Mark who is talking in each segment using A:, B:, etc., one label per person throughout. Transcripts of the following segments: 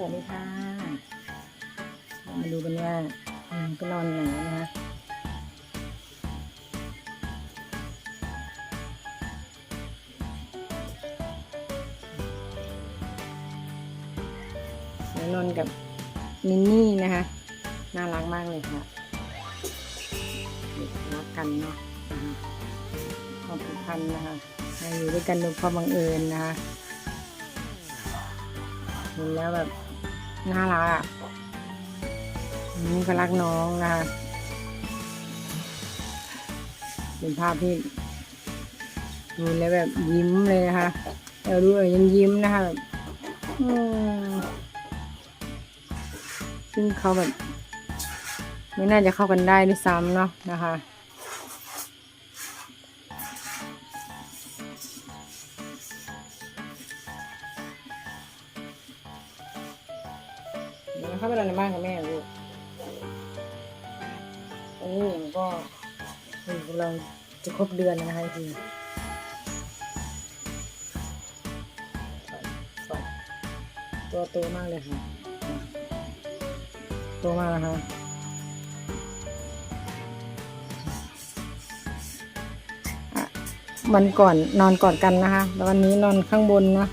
A: สวัสดีค่ะ มาดูกันว่าอืมก็นอนไหนนะคะนอนกับมินนี่นะคะ น่ารักมากเลยค่ะรักกันเนาะความผูกพันนะคะให้อยู่ด้วยกันโดยความบังเอิญนะคะเห็นแล้วแบบ น่ารักอะอืมก็รักน้องนะคะเป็นภาพที่ดูแล้วแบบยิ้มเลยนะคะเราดูเออยังยิ้มนะคะแบบซึ่งเขาแบบไม่น่าจะเข้ากันได้ด้วยซ้ำเนาะนะคะ เข้าไปนอนในบ้านกับแม่ลูกอันนี้ผมก็เราจะครบเดือนแล้วนะคะจริงตัวโตมากเลยค่ะ โตมากนะคะอะวันก่อนนอนกอดกันนะคะ แล้ววันนี้นอนข้างบนนะ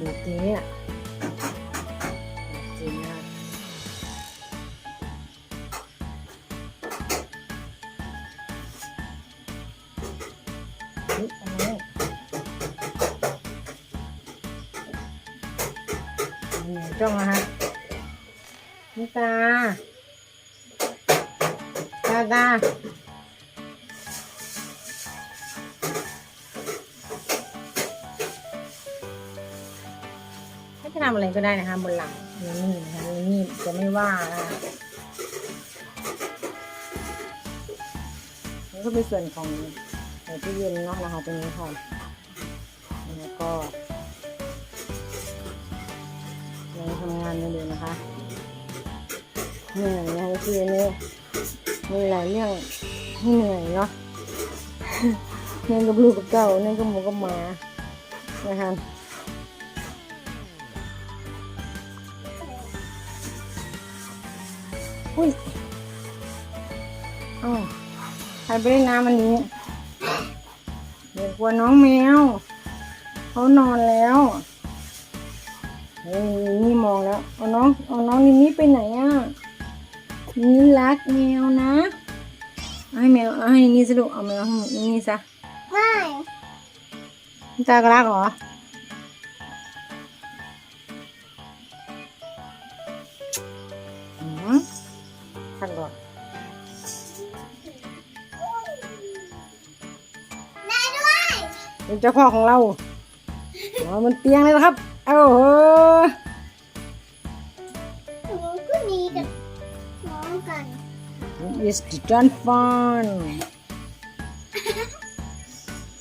A: ดูทีนี้อะจริงมากเจะทำอะไรก็ได้นะคะ บนหลังนี่นี่นะคะนี่จะไม่ว่านะคะนี่ก็เป็นส่วนของเอ่อตู้เย็นเนาะนะคะตรงนี้ค่ะแล้วก็ยังทำงานอยู่เลยนะคะเหนื่อยนะคะคือนี่มีหลายเรื่องให้เหนื่อยเนาะเนื่องกับลูกกับเก่าเนื่องกับหมูกับหมานะคะ อุ้ยอ้าวใครไปเล่นน้ำวันนี้ เดี๋ยวกลัวน้องแมวเขานอนแล้วเฮ้ยนี่มองแล้วเอาน้องเอาน้องนินี่ไปไหนอะนี่รักแมวนะเอาให้แมวเอาให้นี่สลูกเอาแมวให้นี่ซะ
B: ไม่
A: นี่ตากรักเหรออื เป็นเจ้าพ่อของเราอ๋อมันเตียงเลยนะครับโอ้โห
B: หนูก็หนีกับน้องกัน
A: is done fun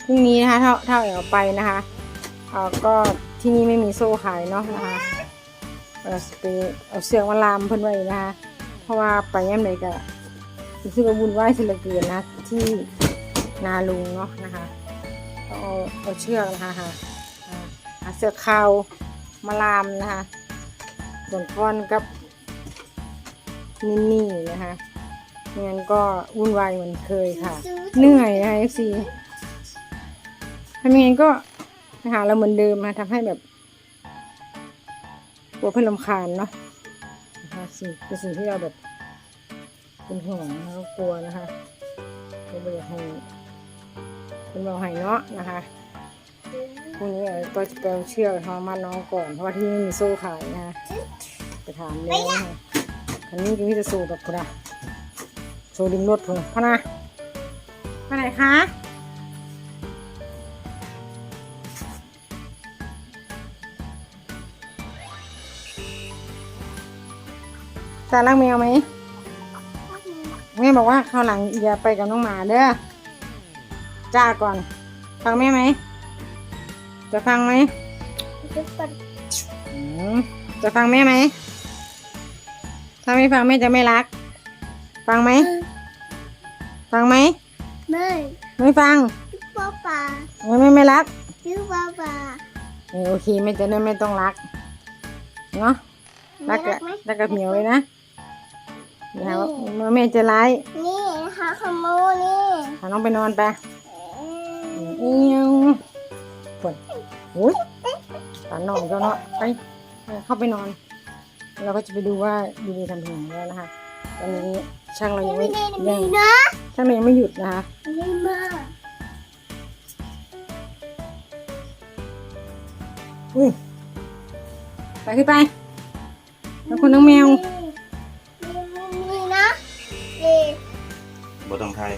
A: พรุ่งนี้นะคะถ้าถ้าเอาไปนะคะเอ่อก็ที่นี่ไม่มีโซ่ขายเนาะนะคะเออไปเอาเสือกมาลามเพิ่นไว้นะคะ เพราะว่าไปย่ำใดก็รู้สึกว่าวุ่นวายสิเหลือเกินนะที่นาลุงเนาะนะคะ เอาเอาเชือกนะคะหาหาหาเสือกขาวมาลามนะคะส่วนก้อนกับนินนี่นะคะไม่งั้นก็วุ่นวายเหมือนเคยค่ะ เหนื่อยนะคะ FC ทำยังไงก็หาเราเหมือนเดิมนะทำให้แบบกลัวเพื่อนลำคาญเนาะนะคะสิ่งเป็นสิ่งที่เราแบบเป็นห่วงแล้วก็กลัวนะคะก็ไม่อยากให้ เป็นเบาให้เนาะนะคะพรุ่งนี้ก็จะไปเอาเชือกทอมาน้องก่อนเพราะว่าที่นี่มีโซ่ขายนะคะไปถามเลยนะคะคันนี้ก็มีแต่โซ่แบบกระโซ่ดึงรถผมพนะไปไหนคะตาลักแมวไหมแม่บอกว่าคราวหลังอย่าไปกับน้องหมาเด้อ จ้าก่อน ฟังแม่ไหม จะฟังไหม
B: จะปัด
A: อืมจะฟังแม่ไหม ถ้าไม่ฟังแม่จะไม่รัก ฟังไหม ฟังไหม
B: ไม่
A: ไม่ฟัง
B: ป้าป่า
A: ไม่ไม่ไม่รัก
B: ชื่อป้าป่า
A: เออโอเคไม่จะได้ไม่ต้องรัก เนาะรักกับรักกับเหมียวเลยนะอย่าว่าแม่จะร้าย
B: นี่นะคะขโมยนี่
A: พาน้องไปนอนไป เอียวปวดโอ้ยตาหนอนก็เนาะไปเข้าไปนอน เราก็จะไปดูว่าดีดีทำถึงไหนแล้วนะคะตอนนี้ช่างเรายัง
B: ไม่
A: ไม่
B: ได้
A: ยัง
B: ดีนะ
A: ช่างเรายังไม่หยุดนะคะ
B: ไม่มา
A: อุ้ยไปขึ้นไปแล้วคนน้องแมว
B: นี่นะนี่
C: บ่ต้องไทย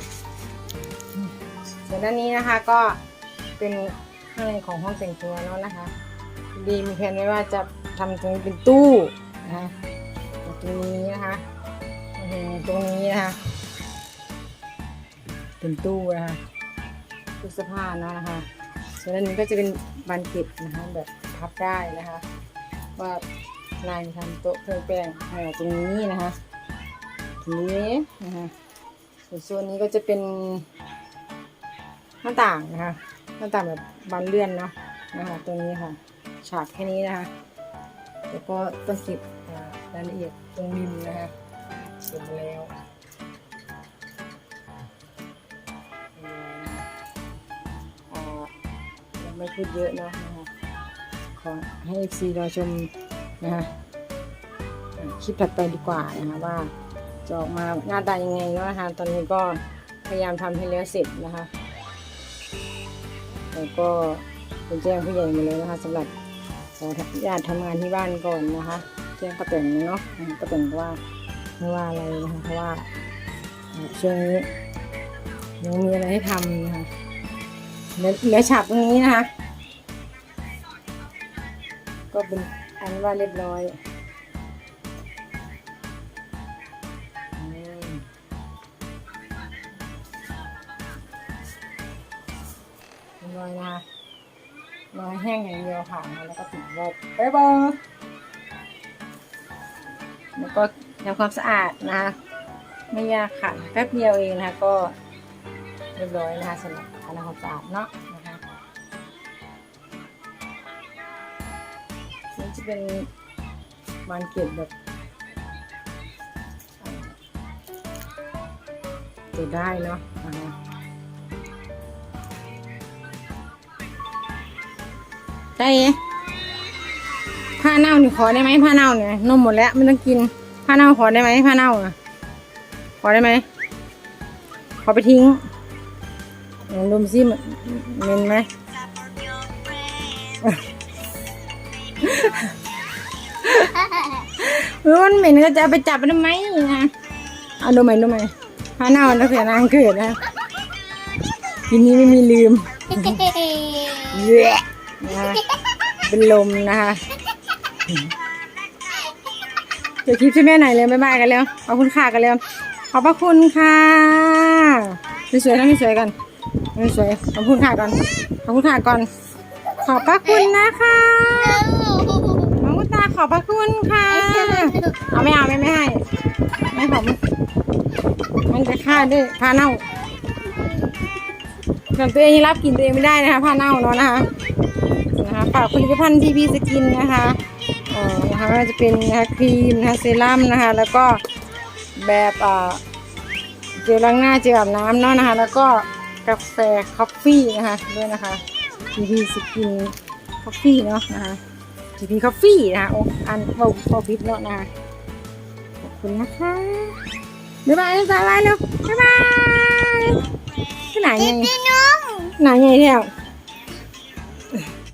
A: ส่วนด้านนี้นะคะก็เป็นข้างในของห้องแต่งตัวเนาะนะคะ ดีมีแผนไว้ว่าจะทำตรงนี้เป็นตู้นะคะตรงนี้นะคะตรงนี้นะคะเป็นตู้นะคะตู้เสื้อผ้าเนาะนะคะส่วนด้านนี้ก็จะเป็นบานเก็บนะคะแบบพับได้นะคะ ว่าลายทำโต๊ะเครื่องแป้งให้ตรงนี้นะคะตรงนี้นะคะส่วนส่วนนี้ก็จะเป็น หน้าต่างนะคะหน้าต่างแบบบานเลื่อนเนาะนะคะตรงนี้ค่ะ ฉากแค่นี้นะคะแล้วก็ต้องเก็บอ่ารายละเอียดตรงริมนะคะเสร็จแล้วอ่ายังไม่พูดเยอะเนาะนะคะขอให้ FC รอชมนะคะคลิปถัดไปดีกว่านะคะว่าจะออกมาหน้าตายังไงเนาะนะคะตอนนี้ก็พยายามทำให้แล้วเสร็จนะคะ แล้วก็เป็นแจ้งผู้ใหญ่มาเลยนะคะสำหรับญาติทำงานที่บ้านก่อนนะคะ แจ้งป้าแตนเนาะอ่าป้าแตนก็ว่าไม่ว่าอะไรนะคะเพราะว่าช่วงนี้ยังมีอะไรให้ทำนะคะเหลือเหลือฉากตรงนี้นะคะ ก็เป็นอันว่าเรียบร้อย อยนะคะรอให้แห้งอย่างเดียวค่ะแล้วก็ปิดรอบไปบอแล้วก็ทำความสะอาดนะคะไม่ยากค่ะแป๊บเดียวเองนะคะก็เรียบร้อยนะคะสำหรับการทำความสะอาดเนาะนะคะนี่จะเป็นบานเก็บแบบอ่าเก็บได้เนาะ ใจผ้าเน่านี่ขอได้ไหมผ้าเน่าเนี่ยนมหมดแล้วไม่ต้องกินผ้าเน่าขอได้ไหมผ้าเน่าอะขอได้ไหมขอไปทิ้งลองดมซิมเหม็นไหมเออมันเหม็นก็จะไปจับไปทำไมนะเอาดมไหมดมไหมผ้าเน่าแล้วเสียนางเกิดนะทีนี้ไม่มีลืมเยอะนะคะ เป็นลมนะคะเดี๋ยวคลิปช่วยแม่หน่อยเลยบ๊ายบายกันแล้วขอบคุณค่ะกันแล้วขอบพระคุณค่ะสวยๆทั้งสวยกันสวยๆขอบคุณค่ะก่อนขอบคุณค่ะก่อน ขอบพระคุณนะคะน้องกุตาขอบพระคุณค่ะเอาไม่เอาไม่ไม่ให้ไม่ผมมันจะฆ่าด้วยผ้าเน่าส่วนตัวเองยังรับกลินตัวเองไม่ได้นะคะผ้าเน่าเนาะนะคะ นะคะฝากผลิตภัณฑ์ทีบีสกินนะคะเอ่อนะคะไม่ว่าจะเป็นนะคะครีมนะคะเซรั่มนะคะ แล้วก็แบบอ่าเจลล้างหน้าเจลอาบน้ำเนาะนะคะ แล้วก็กาแฟคอฟฟี่นะคะด้วยนะคะทีบีสกินคอฟฟี่เนาะนะคะทีบีคอฟฟี่นะคะโอ้อันโอ้โอ้บิดเนาะนะคะขอบคุณนะคะบ๊ายบายบ๊ายบายเร็วบ๊ายบายที่ไหนไง
B: พี่น้อง
A: ไหนไงเนี่ย